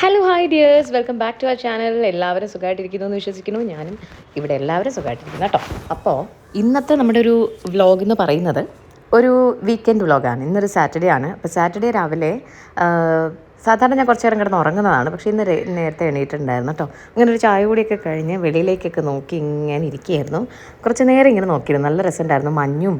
Hello hi dears welcome back to our channel എല്ലാവരും സുഖമായിട്ടിരിക്കുന്നു എന്ന് വിശ്വസിക്കുന്നു. ഞാനും ഇവിടെ എല്ലാവരും സുഖമായിട്ടിരിക്കുന്നു കേട്ടോ. അപ്പോൾ ഇന്നത്തെ നമ്മുടെ ഒരു വ്ലോഗ് എന്ന് പറയുന്നത് ഒരു വീക്കെൻഡ് വ്ലോഗാണ് ഇന്നൊരു സാറ്റർഡേ ആണ്. അപ്പോൾ സാറ്റർഡേ രാവിലെ സാധാരണ ഞാൻ കുറച്ച് നേരം കിടന്ന് ഉറങ്ങുന്നതാണ്. പക്ഷേ ഇന്ന് നേരത്തെ എണീറ്റുണ്ടായിരുന്നു കേട്ടോ. അങ്ങനെ ഒരു ചായ കൂടിയൊക്കെ കഴിഞ്ഞ് വെളിയിലേക്കൊക്കെ നോക്കി ഇങ്ങനെ ഇരിക്കുകയായിരുന്നു. കുറച്ച് നേരം ഇങ്ങനെ നോക്കിയിരുന്നു. നല്ല രസമുണ്ടായിരുന്നു. മഞ്ഞും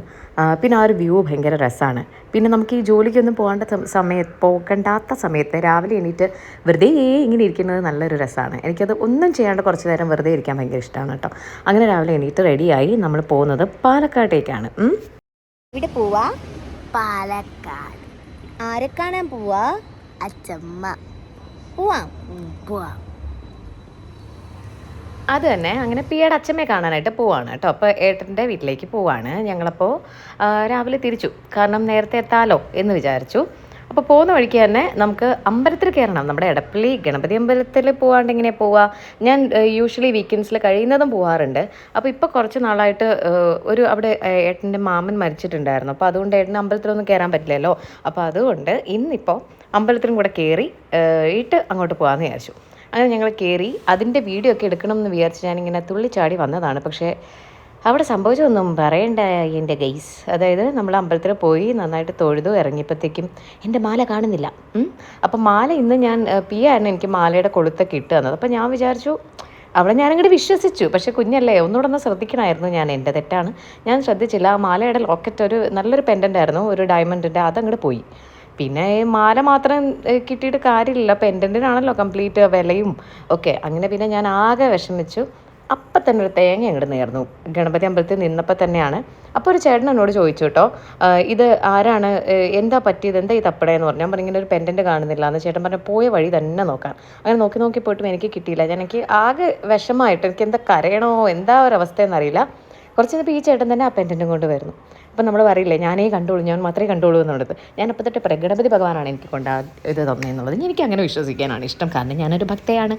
പിന്നെ ആ ഒരു വ്യൂ ഭയങ്കര രസമാണ്. പിന്നെ നമുക്ക് ഈ ജോലിക്കൊന്നും പോകേണ്ട സമയത്ത് പോകണ്ടാത്ത സമയത്ത് രാവിലെ എണീറ്റ് വെറുതെ ഇങ്ങനെ ഇരിക്കുന്നത് നല്ലൊരു രസമാണ്. എനിക്കത് ഒന്നും ചെയ്യാണ്ട് കുറച്ച് നേരം വെറുതെ ഇരിക്കാൻ ഭയങ്കര ഇഷ്ടമാണ് കേട്ടോ. അങ്ങനെ രാവിലെ എണീറ്റ് റെഡിയായി നമ്മൾ പോകുന്നത് പാലക്കാട്ടേക്കാണ്. ഇവിടെ പോവാ? പാലക്കാട്. ആരെ കാണാൻ പോവാ? അച്ചമ്മ. അത് തന്നെ. അങ്ങനെ പിയുടെ അച്ഛമ്മയെ കാണാനായിട്ട് പോവാണ് കേട്ടോ. അപ്പോൾ ഏട്ടന്റെ വീട്ടിലേക്ക് പോവാണ്. ഞങ്ങളപ്പോൾ രാവിലെ തിരിച്ചു. കാരണം നേരത്തെ എത്താലോ എന്ന് വിചാരിച്ചു. അപ്പോൾ പോകുന്ന വഴിക്ക് തന്നെ നമുക്ക് അമ്പലത്തിൽ കയറണം. നമ്മുടെ എടപ്പള്ളി ഗണപതി അമ്പലത്തിൽ പോകാണ്ട് എങ്ങനെ പോവുക ഞാൻ യൂഷ്വലി വീക്കെൻഡ്സിൽ കഴിയുന്നതും പോവാറുണ്ട്. അപ്പോൾ ഇപ്പോൾ കുറച്ച് നാളായിട്ട് ഒരു അവിടെ ഏട്ടന്റെ മാമൻ മരിച്ചിട്ടുണ്ടായിരുന്നു. അപ്പോൾ അതുകൊണ്ട് ഏട്ടന്റെ അമ്പലത്തിലൊന്നും കയറാൻ പറ്റില്ലല്ലോ. അപ്പോൾ അതുകൊണ്ട് ഇന്നിപ്പോൾ അമ്പലത്തിലും കൂടെ കയറി ഇട്ട് അങ്ങോട്ട് പോകാമെന്ന് വിചാരിച്ചു. അങ്ങനെ ഞങ്ങൾ കയറി അതിന്റെ വീഡിയോ ഒക്കെ എടുക്കണം എന്ന് വിചാരിച്ച് ഞാനിങ്ങനെ തുള്ളിച്ചാടി വന്നതാണ്. പക്ഷേ അവിടെ സംഭവിച്ചതൊന്നും പറയണ്ട എന്റെ ഗൈസ് അതായത് നമ്മൾ അമ്പലത്തിൽ പോയി നന്നായിട്ട് തൊഴുതു ഇറങ്ങിയപ്പോഴത്തേക്കും എന്റെ മാല കാണുന്നില്ല. അപ്പം മാല ഇന്ന് ഞാൻ പി ആയിരുന്നു എനിക്ക് മാലയുടെ കൊളുത്തൊക്കെ ഇട്ട് തന്നത്. അപ്പം ഞാൻ വിചാരിച്ചു അവിടെ ഞാനങ്ങോട്ട് വിശ്വസിച്ചു. പക്ഷേ കുഞ്ഞല്ലേ ഒന്നുകൂടെ ഒന്ന് ശ്രദ്ധിക്കണമായിരുന്നു ഞാൻ എന്റെ തെറ്റാണ്. ഞാൻ ശ്രദ്ധിച്ചില്ല ആ മാലയുടെ ലോക്കറ്റ് ഒരു നല്ലൊരു പെൻഡന്റ് ആയിരുന്നു ഒരു ഡയമണ്ടിന്റെ അതങ്ങോട്ട് പോയി. പിന്നെ മാല മാത്രം കിട്ടിയിട്ട് കാര്യമില്ല. പെൻഡന്റിനാണല്ലോ കംപ്ലീറ്റ് വിലയും ഒക്കെ. അങ്ങനെ പിന്നെ ഞാൻ ആകെ വിഷമിച്ചു. അപ്പം തന്നെ ഒരു തേങ്ങ അങ്ങോട്ട് നേർന്നു. ഗണപതി അമ്പലത്തിൽ നിന്നപ്പോൾ തന്നെയാണ്. അപ്പോൾ ഒരു ചേട്ടൻ എന്നോട് ചോദിച്ചു കേട്ടോ ഇത് ആരാണ് എന്താ പറ്റിയത് എന്താ ഈ തപ്പടയെന്ന് പറഞ്ഞു. ഞാൻ പറഞ്ഞു ഇങ്ങനെ ഒരു പെൻഡന്റ് കാണുന്നില്ല എന്ന് ചേട്ടൻ പറഞ്ഞു പോയ വഴി തന്നെ നോക്കാം. അങ്ങനെ നോക്കി നോക്കി പോയിട്ടും എനിക്ക് കിട്ടിയില്ല. ഞാൻ എനിക്ക് ആകെ വിഷമമായിട്ട് എനിക്ക് എന്താ കരയണോ എന്താ ഒരവസ്ഥയെന്നറിയില്ല. കുറച്ച് കഴിഞ്ഞപ്പോൾ ഈ ചേട്ടൻ തന്നെ ആ പെൻഡന്റും കൊണ്ട് വരുന്നു. അപ്പം നമ്മൾ പറയില്ലേ ഞാനേ കണ്ടോളൂ ഞാൻ മാത്രമേ കണ്ടോളൂ എന്നുള്ളത്. അപ്പം തൊട്ട് പ്രഗണപതി ഭഗവാനാണ് എനിക്ക് കൊണ്ട് ഇത് തന്നെയെന്നുള്ളത് എനിക്ക് അങ്ങനെ വിശ്വസിക്കാനാണ് ഇഷ്ടം കാരണം ഞാനൊരു ഭക്തയാണ്.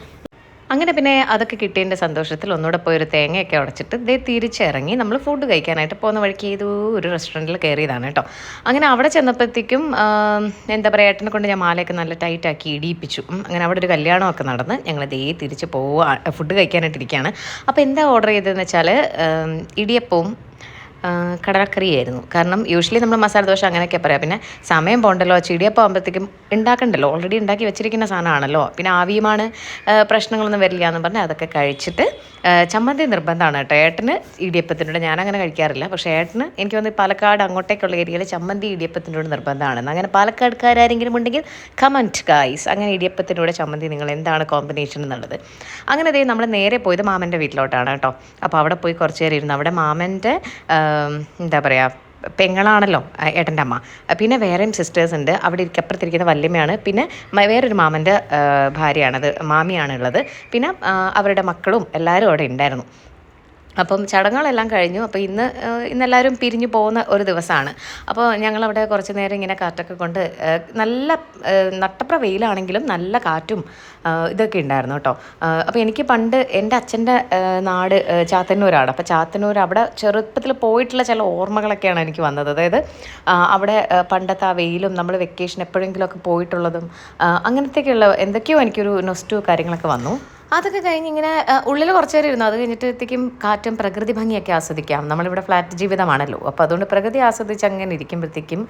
അങ്ങനെ പിന്നെ അതൊക്കെ കിട്ടിയതിന്റെ സന്തോഷത്തിൽ ഒന്നുകൂടെ പോയി ഒരു തേങ്ങയൊക്കെ ഉടച്ചിട്ട് ദേ തിരിച്ചിറങ്ങി നമ്മൾ ഫുഡ് കഴിക്കാനായിട്ട് പോകുന്ന വഴിക്ക് ഏതോ ഒരു റെസ്റ്റോറന്റിൽ കയറിയതാണ് കേട്ടോ. അങ്ങനെ അവിടെ ചെന്നപ്പോഴത്തേക്കും എന്താ പറയുക ഏട്ടനെ കൊണ്ട് ഞാൻ മാലയൊക്കെ നല്ല ടൈറ്റാക്കി ഇടിയിപ്പിച്ചു. അങ്ങനെ അവിടെ ഒരു കല്യാണമൊക്കെ നടന്ന് ഞങ്ങൾ ദേ തിരിച്ച് പോവുക ഫുഡ് കഴിക്കാനായിട്ടിരിക്കുകയാണ് അപ്പോൾ എന്താ ഓർഡർ ചെയ്തതെന്ന് വെച്ചാൽ ഇടിയപ്പവും കടലക്കറിയായിരുന്നു. കാരണം യൂഷ്വലി നമ്മൾ മസാല ദോശ അങ്ങനെയൊക്കെ പറയാം. പിന്നെ സമയം പോകണ്ടല്ലോ ചെടിയപ്പം ആകുമ്പോഴത്തേക്കും ഉണ്ടാക്കണ്ടല്ലോ ഓൾറെഡി ഉണ്ടാക്കി വെച്ചിരിക്കുന്ന സാധനമാണല്ലോ. പിന്നെ ആവിയുമാണ് പ്രശ്നങ്ങളൊന്നും വരില്ല എന്ന് പറഞ്ഞാൽ അതൊക്കെ കഴിച്ചിട്ട് ചമ്മന്തി നിർബന്ധമാണ് കേട്ടോ. ഏട്ടന് ഇടിയപ്പത്തിനോട് ഞാൻ അങ്ങനെ കഴിക്കാറില്ല. പക്ഷേ ഏട്ടന് എനിക്ക് തോന്നുന്നു പാലക്കാട് അങ്ങോട്ടേക്കുള്ള ഏരിയയിൽ ചമ്മന്തി ഇടിയപ്പത്തിനോട് നിർബന്ധമാണ്. അങ്ങനെ പാലക്കാടുകാരെങ്കിലും ഉണ്ടെങ്കിൽ കമന്റ് ഗായ്സ് അങ്ങനെ ഇടിയപ്പത്തിനോട് ചമ്മന്തി നിങ്ങൾ എന്താണ് കോമ്പിനേഷൻ എന്നുള്ളത്. അങ്ങനെ അതേ നമ്മൾ നേരെ പോയത് മാമന്റെ വീട്ടിലോട്ടാണ് കേട്ടോ. അപ്പോൾ അവിടെ പോയി കുറച്ച് നേരം ഇരുന്നു. അവിടെ മാമന്റെ എന്താ പറയുക പെങ്ങളാണല്ലോ ഏട്ടന്റെ അമ്മ. പിന്നെ വേറെയും സിസ്റ്റേഴ്സ് ഉണ്ട്. അവിടെ ഇരിക്കപ്പുറത്തിരിക്കുന്ന വല്യമ്മയാണ്. പിന്നെ വേറൊരു മാമന്റെ ഭാര്യയാണത് മാമിയാണുള്ളത്. പിന്നെ അവരുടെ മക്കളും എല്ലാവരും അവിടെ ഉണ്ടായിരുന്നു. അപ്പം ചടങ്ങുകളെല്ലാം കഴിഞ്ഞു. അപ്പോൾ ഇന്ന് ഇന്നെല്ലാവരും പിരിഞ്ഞു പോകുന്ന ഒരു ദിവസമാണ്. അപ്പോൾ ഞങ്ങളവിടെ കുറച്ച് നേരം ഇങ്ങനെ കാറ്റൊക്കെ കൊണ്ട് നല്ല നട്ടപ്ര വെയിലാണെങ്കിലും നല്ല കാറ്റും ഇതൊക്കെ ഉണ്ടായിരുന്നു കേട്ടോ. അപ്പോൾ എനിക്ക് പണ്ട് എന്റെ അച്ഛന്റെ നാട് ചാത്തന്നൂരാണ്. അപ്പോൾ ചാത്തന്നൂർ അവിടെ ചെറുപ്പത്തിൽ പോയിട്ടുള്ള ചില ഓർമ്മകളൊക്കെയാണ് എനിക്ക് വന്നത്. അതായത് അവിടെ പണ്ടത്തെ ആ വെയിലും നമ്മൾ വെക്കേഷൻ എപ്പോഴെങ്കിലുമൊക്കെ പോയിട്ടുള്ളതും അങ്ങനത്തെയൊക്കെയുള്ള എന്തൊക്കെയോ എനിക്കൊരു നൊസ്റ്റു കാര്യങ്ങളൊക്കെ വന്നു. അതൊക്കെ കഴിഞ്ഞ് ഇങ്ങനെ ഉള്ളിൽ കുറച്ച് നേരം ഇരുന്നു. അത് കഴിഞ്ഞിട്ടത്തേക്കും കാറ്റും പ്രകൃതി ഭംഗിയൊക്കെ ആസ്വദിക്കാം. നമ്മളിവിടെ ഫ്ലാറ്റ് ജീവിതമാണല്ലോ. അപ്പോൾ അതുകൊണ്ട് പ്രകൃതി ആസ്വദിച്ച് അങ്ങനെ ഇരിക്കുമ്പോഴത്തേക്കും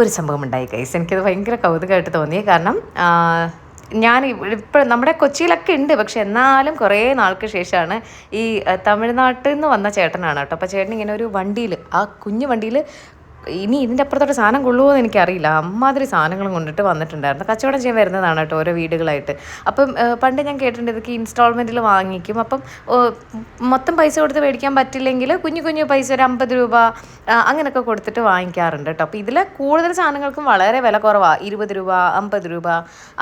ഒരു സംഭവം ഉണ്ടായി കൈസ് എനിക്കത് ഭയങ്കര കൗതുകമായിട്ട് തോന്നി. കാരണം ഞാൻ ഇപ്പോൾ നമ്മുടെ കൊച്ചിയിലൊക്കെ ഉണ്ട്. പക്ഷെ എന്നാലും കുറേ നാൾക്ക് ശേഷമാണ് ഈ തമിഴ്നാട്ടിൽ നിന്ന് വന്ന ചേട്ടനാണ് കേട്ടോ. അപ്പോൾ ചേട്ടൻ ഇങ്ങനെ ഒരു വണ്ടിയിൽ ആ കുഞ്ഞു വണ്ടിയിൽ ഇനി ഇതിന്റെ അപ്പുറത്തോട്ട് സാധനം കൊള്ളുമോ എന്ന് എനിക്കറിയില്ല. അമ്മാതിരി സാധനങ്ങളും കൊണ്ടിട്ട് വന്നിട്ടുണ്ടായിരുന്നു. കച്ചവടം ചെയ്യാൻ വരുന്നതാണ് കേട്ടോ ഓരോ വീടുകളായിട്ട്. അപ്പം പണ്ട് ഞാൻ കേട്ടിട്ടുണ്ട് ഇതൊക്കെ ഇൻസ്റ്റാൾമെന്റിൽ വാങ്ങിക്കും. അപ്പം മൊത്തം പൈസ കൊടുത്ത് മേടിക്കാൻ പറ്റില്ലെങ്കിൽ കുഞ്ഞു കുഞ്ഞു പൈസ ഒരു അമ്പത് രൂപ അങ്ങനെയൊക്കെ കൊടുത്തിട്ട് വാങ്ങിക്കാറുണ്ട് കേട്ടോ. അപ്പോൾ ഇതിൽ കൂടുതൽ സാധനങ്ങൾക്കും വളരെ വില കുറവാണ് ഇരുപത് രൂപ അമ്പത് രൂപ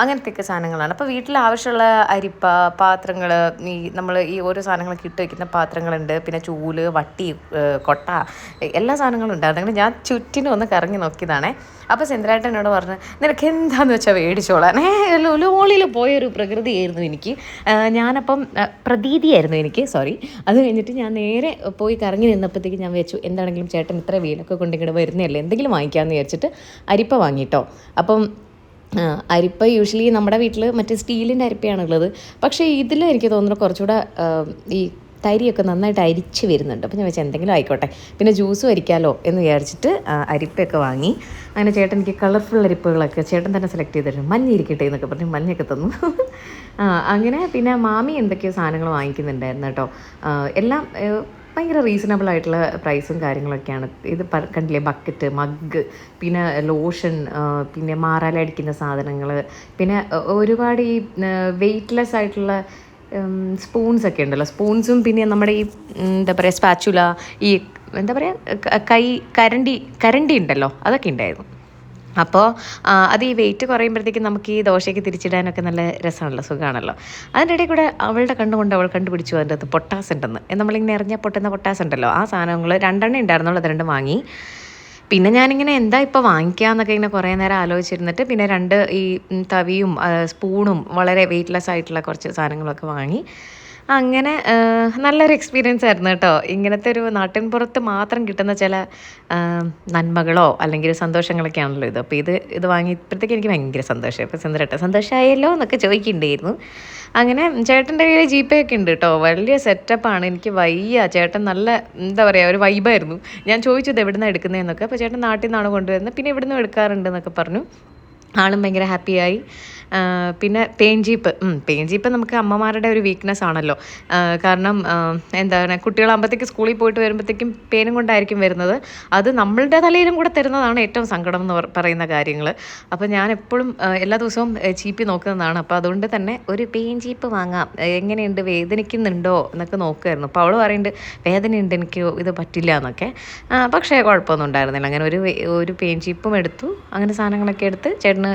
അങ്ങനത്തെയൊക്കെ സാധനങ്ങളാണ്. അപ്പോൾ വീട്ടിൽ ആവശ്യമുള്ള അരിപ്പ പാത്രങ്ങൾ ഈ നമ്മൾ ഈ ഓരോ സാധനങ്ങളൊക്കെ ഇട്ട് വയ്ക്കുന്ന പാത്രങ്ങളുണ്ട്. പിന്നെ ചൂൽ വട്ടി കൊട്ട എല്ലാ സാധനങ്ങളും ഉണ്ട്. അതങ്ങനെ ഞാൻ ചുറ്റിനും ഒന്ന് കറങ്ങി നോക്കിയതാണേ. അപ്പോൾ സെന്ദ്രായിട്ട് എന്നോട് പറഞ്ഞു നിനക്ക് എന്താന്ന് വെച്ചാൽ മേടിച്ചോളാൻ ലോളിയിൽ പോയൊരു പ്രകൃതിയായിരുന്നു എനിക്ക്. ഞാനപ്പം പ്രതീതിയായിരുന്നു എനിക്ക് സോറി. അത് കഴിഞ്ഞിട്ട് ഞാൻ നേരെ പോയി കറങ്ങി നിന്നപ്പോഴത്തേക്ക് ഞാൻ വെച്ചു എന്താണെങ്കിലും ചേട്ടൻ ഇത്ര വെയിലൊക്കെ കൊണ്ട് ഇങ്ങോട്ട് വരുന്നതല്ലേ എന്തെങ്കിലും വാങ്ങിക്കാമെന്ന് വിചാരിച്ചിട്ട് അരിപ്പ വാങ്ങിട്ടോ. അപ്പം അരിപ്പ യൂഷ്വലി നമ്മുടെ വീട്ടിൽ മറ്റേ സ്റ്റീലിന്റെ അരിപ്പയാണുള്ളത്. പക്ഷേ ഇതിൽ എനിക്ക് തോന്നുന്നു കുറച്ചുകൂടെ ഈ തരിയൊക്കെ നന്നായിട്ട് അരിച്ച് വരുന്നുണ്ട്. അപ്പോൾ ഞാൻ വെച്ചാൽ എന്തെങ്കിലും ആയിക്കോട്ടെ. പിന്നെ ജ്യൂസും അരിക്കാമല്ലോ എന്ന് വിചാരിച്ചിട്ട് അരിപ്പയൊക്കെ വാങ്ങി. അങ്ങനെ ചേട്ടൻ എനിക്ക് കളർഫുൾ അരിപ്പുകളൊക്കെ ചേട്ടൻ തന്നെ സെലക്ട് ചെയ്തിട്ടുണ്ട് മഞ്ഞ ഇരിക്കട്ടെ എന്നൊക്കെ പറഞ്ഞ് മഞ്ഞൊക്കെ തന്നു. അങ്ങനെ പിന്നെ മാമി എന്തൊക്കെയോ സാധനങ്ങൾ വാങ്ങിക്കുന്നുണ്ടായിരുന്നു കേട്ടോ. എല്ലാം ഭയങ്കര റീസണബിൾ ആയിട്ടുള്ള പ്രൈസും കാര്യങ്ങളൊക്കെയാണ്. ഇത് കണ്ടില്ലേ ബക്കറ്റ് മഗ് പിന്നെ ലോഷൻ പിന്നെ മാറാലടിക്കുന്ന സാധനങ്ങൾ പിന്നെ ഒരുപാട് ഈ വെയ്റ്റ്ലെസ് ആയിട്ടുള്ള സ്പൂൺസ് ഒക്കെ ഉണ്ടല്ലോ. സ്പൂൺസും പിന്നെ നമ്മുടെ ഈ എന്താ പറയുക സ്പാച്ചുല ഈ എന്താ പറയുക കൈ കരണ്ടി കരണ്ടി ഉണ്ടല്ലോ അതൊക്കെ ഉണ്ടായിരുന്നു. അപ്പോൾ അത് ഈ വെയിറ്റ് കുറയുമ്പോഴത്തേക്കും നമുക്ക് ഈ ദോശയ്ക്ക് തിരിച്ചിടാനൊക്കെ നല്ല രസമാണല്ലോ സുഖമാണല്ലോ. അതിന്റെ ഇടയിൽ കൂടെ അവളുടെ കണ്ടുകൊണ്ട് അവൾ കണ്ടുപിടിച്ചു അതിന്റെ അകത്ത് പൊട്ടാസ് ഉണ്ടെന്ന്. നമ്മളിങ്ങനെ എറിഞ്ഞാൽ പൊട്ടുന്ന പൊട്ടാസ് ഉണ്ടല്ലോ ആ സാധനങ്ങൾ രണ്ടെണ്ണം ഉണ്ടായിരുന്നുള്ളൂ അത് രണ്ടും വാങ്ങി. പിന്നെ ഞാനിങ്ങനെ എന്താ ഇപ്പോൾ വാങ്ങിക്കാന്നൊക്കെ ഇങ്ങനെ കുറേ നേരം ആലോചിച്ചിരുന്നിട്ട് പിന്നെ രണ്ട് ഈ തവിയും സ്പൂണും വളരെ വെയ്റ്റ്ലെസ് ആയിട്ടുള്ള കുറച്ച് സാധനങ്ങളൊക്കെ വാങ്ങി. അങ്ങനെ നല്ലൊരു എക്സ്പീരിയൻസ് ആയിരുന്നു കേട്ടോ. ഇങ്ങനത്തെ ഒരു നാട്ടിൻ പുറത്ത് മാത്രം കിട്ടുന്ന ചില നന്മകളോ അല്ലെങ്കിൽ സന്തോഷങ്ങളൊക്കെ ആണല്ലോ ഇത്. അപ്പോൾ ഇത് ഇത് വാങ്ങിയപ്പോഴത്തേക്ക് എനിക്ക് ഭയങ്കര സന്തോഷം ഇപ്പോൾ സുന്ദരട്ടെ സന്തോഷമായല്ലോ എന്നൊക്കെ ചോദിക്കണ്ടായിരുന്നു അങ്ങനെ ചേട്ടന്റെ കയ്യിൽ ജി പേ ഒക്കെ ഉണ്ട് കേട്ടോ. വലിയ സെറ്റപ്പാണ് എനിക്ക് വയ്യ. ചേട്ടൻ നല്ല എന്താ പറയുക ഒരു വൈബായിരുന്നു ഞാൻ ചോദിച്ചത് എവിടെ നിന്നാണ് എടുക്കുന്നതെന്നൊക്കെ അപ്പോൾ ചേട്ടൻ നാട്ടിൽ നിന്നാണ് കൊണ്ടുവരുന്നത്. പിന്നെ ഇവിടെ നിന്നും എടുക്കാറുണ്ട് എന്നൊക്കെ പറഞ്ഞു. ആളും ഭയങ്കര ഹാപ്പിയായി പിന്നെ പെയിൻ ജീപ്പ് പെയിൻ ജീപ്പ് നമുക്ക് അമ്മമാരുടെ ഒരു വീക്ക്നെസ് ആണല്ലോ. കാരണം എന്താണ് കുട്ടികളാകുമ്പോഴത്തേക്ക് സ്കൂളിൽ പോയിട്ട് വരുമ്പോഴത്തേക്കും പേനും കൊണ്ടായിരിക്കും വരുന്നത്. അത് നമ്മളുടെ തലയിലും കൂടെ തരുന്നതാണ് ഏറ്റവും സങ്കടം എന്ന് പറയുന്ന കാര്യങ്ങൾ അപ്പോൾ ഞാൻ എപ്പോഴും എല്ലാ ദിവസവും ചീപ്പി നോക്കുന്നതാണ്. അപ്പോൾ അതുകൊണ്ട് തന്നെ ഒരു പെയിൻ ജീപ്പ് വാങ്ങാം എങ്ങനെയുണ്ട്? വേദനിക്കുന്നുണ്ടോ? എന്നൊക്കെ നോക്കുമായിരുന്നു അപ്പോൾ അവൾ പറയുന്നുണ്ട് വേദനയുണ്ട് എനിക്ക് ഇത് പറ്റില്ല എന്നൊക്കെ. പക്ഷേ കുഴപ്പമൊന്നും ഉണ്ടായിരുന്നില്ല. അങ്ങനെ ഒരു ഒരു പെയിൻ ചീപ്പും എടുത്തു. അങ്ങനെ സാധനങ്ങളൊക്കെ എടുത്ത് ചേട്ടന്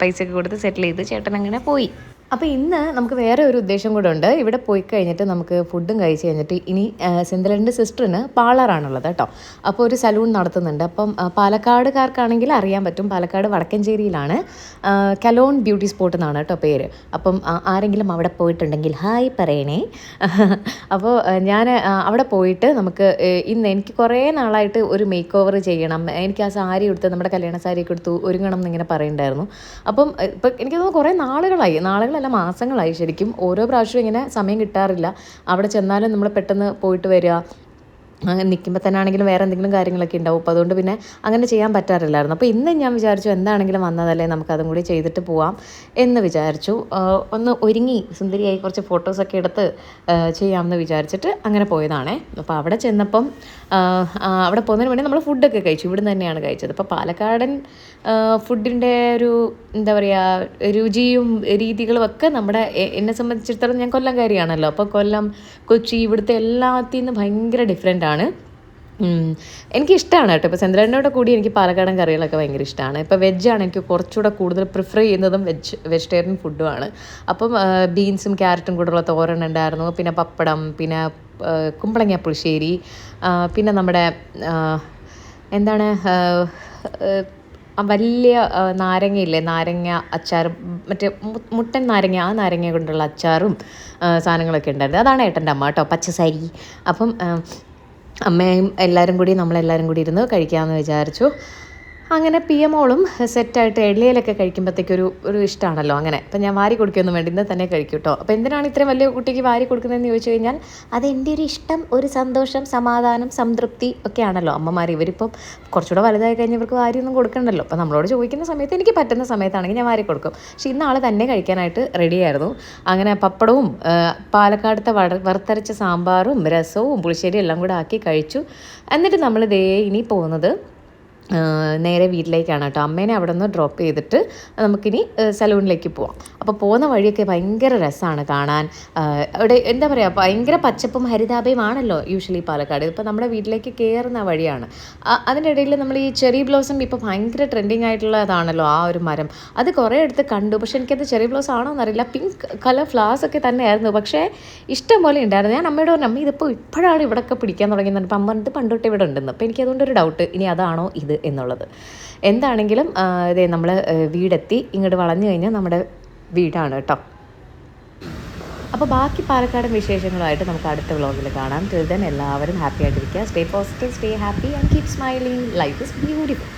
പൈസയൊക്കെ കൊടുത്ത് സെറ്റിൽ ചെയ്ത്. ചേട്ടൻ അങ്ങനെ പോയി. അപ്പോൾ ഇന്ന് നമുക്ക് വേറെ ഒരു ഉദ്ദേശം കൂടെ ഉണ്ട്. ഇവിടെ പോയി കഴിഞ്ഞിട്ട് നമുക്ക് ഫുഡും കഴിച്ച് കഴിഞ്ഞിട്ട് ഇനി സെന്തലന്റെ സിസ്റ്ററിന് പാർലറാണുള്ളത് കേട്ടോ. അപ്പോൾ ഒരു സലൂൺ നടത്തുന്നുണ്ട്. അപ്പം പാലക്കാടുകാർക്കാണെങ്കിൽ അറിയാൻ പറ്റും. പാലക്കാട് വടക്കഞ്ചേരിയിലാണ് കലോൺ ബ്യൂട്ടി സ്പോട്ട് എന്നാണ് കേട്ടോ പേര്. അപ്പം ആരെങ്കിലും അവിടെ പോയിട്ടുണ്ടെങ്കിൽ ഹായ് പറയണേ. അപ്പോൾ ഞാൻ അവിടെ പോയിട്ട് നമുക്ക് ഇന്ന് എനിക്ക് കുറേ നാളായിട്ട് ഒരു മേക്ക് ഓവർ ചെയ്യണം. എനിക്ക് ആ സാരി എടുത്ത് നമ്മുടെ കല്യാണ സാരിയൊക്കെ എടുത്തു ഒരുങ്ങണം എന്നിങ്ങനെ പറയുന്നുണ്ടായിരുന്നു അപ്പം ഇപ്പം എനിക്ക് തോന്നുന്നു കുറേ നാളുകളായി. നാളുകളല്ല മാസങ്ങളായി ശരിക്കും. ഓരോ പ്രാവശ്യവും ഇങ്ങനെ സമയം കിട്ടാറില്ല. അവിടെ ചെന്നാലും നമ്മൾ പെട്ടെന്ന് പോയിട്ട് വരിക. നിൽക്കുമ്പോൾ തന്നെ ആണെങ്കിലും വേറെ എന്തെങ്കിലും കാര്യങ്ങളൊക്കെ ഉണ്ടാവും. അപ്പോൾ അതുകൊണ്ട് പിന്നെ അങ്ങനെ ചെയ്യാൻ പറ്റാറില്ലായിരുന്നു. അപ്പോൾ ഇന്ന് ഞാൻ വിചാരിച്ചു എന്താണെങ്കിലും വന്നതല്ലേ നമുക്കതും കൂടി ചെയ്തിട്ട് പോവാം എന്ന് വിചാരിച്ചു. ഒന്ന് ഒരുങ്ങി സുന്ദരിയായി കുറച്ച് ഫോട്ടോസൊക്കെ എടുത്ത് ചെയ്യാമെന്ന് വിചാരിച്ചിട്ട് അങ്ങനെ പോയതാണേ. അപ്പോൾ അവിടെ ചെന്നപ്പം അവിടെ പോകുന്നതിന് വേണ്ടി നമ്മൾ ഫുഡൊക്കെ കഴിച്ചു. ഇവിടുന്ന് തന്നെയാണ് കഴിച്ചത്. അപ്പോൾ പാലക്കാടൻ ഫുഡിന്റെ ഒരു എന്താ പറയുക രുചിയും രീതികളും ഒക്കെ നമ്മുടെ എന്നെ സംബന്ധിച്ചിടത്തോളം ഞാൻ കൊല്ലംകാരിയാണല്ലോ. അപ്പോൾ കൊല്ലം കൊച്ചി ഇവിടുത്തെ എല്ലാത്തിൽ നിന്ന് ഭയങ്കര ഡിഫറെന്റ് ആണ്. എനിക്ക് എനിക്കിഷ്ടമാണ് കേട്ടോ. ഇപ്പോൾ ചന്ദ്രനോട് കൂടി എനിക്ക് പാലക്കാടൻ കറികളൊക്കെ ഭയങ്കര ഇഷ്ടമാണ് ഇപ്പോൾ വെജാണ് എനിക്ക് കുറച്ചുകൂടെ കൂടുതൽ പ്രിഫർ ചെയ്യുന്നതും വെജ് വെജിറ്റേറിയൻ ഫുഡും ആണ്. അപ്പം ബീൻസും ക്യാരറ്റും കൂടെയുള്ള തോരൻ ഉണ്ടായിരുന്നു. പിന്നെ പപ്പടം പിന്നെ കുമ്പളങ്ങ പുളിശ്ശേരി പിന്നെ നമ്മുടെ എന്താണ് വലിയ നാരങ്ങയില്ലേ? നാരങ്ങ അച്ചാറും മറ്റേ മുട്ടൻ നാരങ്ങ ആ നാരങ്ങ കൊണ്ടുള്ള അച്ചാറും സാധനങ്ങളൊക്കെ ഉണ്ടായിരുന്നു. അതാണ് ഏട്ടന്റെ അമ്മ കേട്ടോ പച്ചസാരി. അപ്പം അമ്മയും എല്ലാവരും കൂടി നമ്മളെല്ലാവരും കൂടി ഇരുന്ന് കഴിക്കാമെന്ന് വിചാരിച്ചു. അങ്ങനെ പി എമ്മോളും സെറ്റായിട്ട് എള്ളിയിലൊക്കെ കഴിക്കുമ്പോഴത്തേക്കൊരു ഒരു ഇഷ്ടമാണല്ലോ അങ്ങനെ. അപ്പം ഞാൻ വാരി കൊടുക്കുകയൊന്നും വേണ്ടി ഇന്ന് തന്നെ കഴിക്കും കേട്ടോ അപ്പോൾ എന്തിനാണ് ഇത്രയും വലിയ കുട്ടിക്ക് വാരി കൊടുക്കുന്നതെന്ന് ചോദിച്ചു കഴിഞ്ഞാൽ അത് എന്റെ ഒരു ഇഷ്ടം ഒരു സന്തോഷം സമാധാനം സംതൃപ്തി ഒക്കെ ആണല്ലോ അമ്മമാർ. ഇവരിപ്പം കുറച്ചുകൂടെ വലുതായി കഴിഞ്ഞ് ഇവർക്ക് വാരിയൊന്നും കൊടുക്കണ്ടല്ലോ. അപ്പോൾ നമ്മളോട് ചോദിക്കുന്ന സമയത്ത് എനിക്ക് പറ്റുന്ന സമയത്താണെങ്കിൽ ഞാൻ വാരി കൊടുക്കും. പക്ഷേ ഇന്ന് ആൾ തന്നെ കഴിക്കാനായിട്ട് റെഡിയായിരുന്നു അങ്ങനെ പപ്പടവും പാലക്കാടത്തെ വട വറുത്തരച്ച സാമ്പാറും രസവും പുളിശ്ശേരി എല്ലാം കൂടെ ആക്കി കഴിച്ചു. എന്നിട്ട് നമ്മൾ ദേ ഇനി പോകുന്നത് നേരെ വീട്ടിലേക്കാണ് കേട്ടോ. അമ്മേനെ അവിടെ നിന്ന് ഡ്രോപ്പ് ചെയ്തിട്ട് നമുക്കിനി സലൂണിലേക്ക് പോവാം. അപ്പോൾ പോകുന്ന വഴിയൊക്കെ ഭയങ്കര രസമാണ് കാണാൻ. അവിടെ എന്താ പറയുക ഭയങ്കര പച്ചപ്പും ഹരിതാപയും ആണല്ലോ യൂഷ്വലി പാലക്കാട്. ഇപ്പോൾ നമ്മുടെ വീട്ടിലേക്ക് കയറുന്ന വഴിയാണ്. അതിന്റെ ഇടയിൽ നമ്മൾ ഈ ചെറി ബ്ലോസം ഇപ്പോൾ ഭയങ്കര ട്രെൻഡിങ് ആയിട്ടുള്ളതാണല്ലോ ആ ഒരു മരം. അത് കുറേ അടുത്ത് കണ്ടു. പക്ഷേ എനിക്കത് ചെറി ബ്ലോസം ആണോ എന്നറിയില്ല. പിങ്ക് കളർ ഫ്ലവേഴ്സ് ഒക്കെ തന്നെയായിരുന്നു. പക്ഷേ ഇഷ്ടം പോലെ ഉണ്ടായിരുന്നു. ഞാൻ അമ്മയോട് പറഞ്ഞു അമ്മ ഇതിപ്പോൾ ഇപ്പോഴാണ് ഇവിടെയൊക്കെ പിടിക്കാൻ തുടങ്ങിയത് അപ്പം അമ്മ ഇത് പണ്ടോട്ട് ഇവിടെ ഉണ്ടെന്ന്. അപ്പോൾ എനിക്ക് അതുകൊണ്ടൊരു ഡൗട്ട് ഇനി അതാണോ ഇത് എന്നുള്ളത്. എന്താണെങ്കിലും ഇതേ നമ്മൾ വീടെത്തി. ഇങ്ങോട്ട് വളഞ്ഞു കഴിഞ്ഞാൽ നമ്മുടെ വീടാണ് കേട്ടോ. അപ്പോൾ ബാക്കി പാലക്കാടൻ വിശേഷങ്ങളുമായിട്ട് നമുക്ക് അടുത്ത വ്ളോഗിൽ കാണാം. ടിൽ ദെൻ എല്ലാവരും ഹാപ്പി ആയിട്ടിരിക്കുക. Stay positive stay happy and keep smiling life is beautiful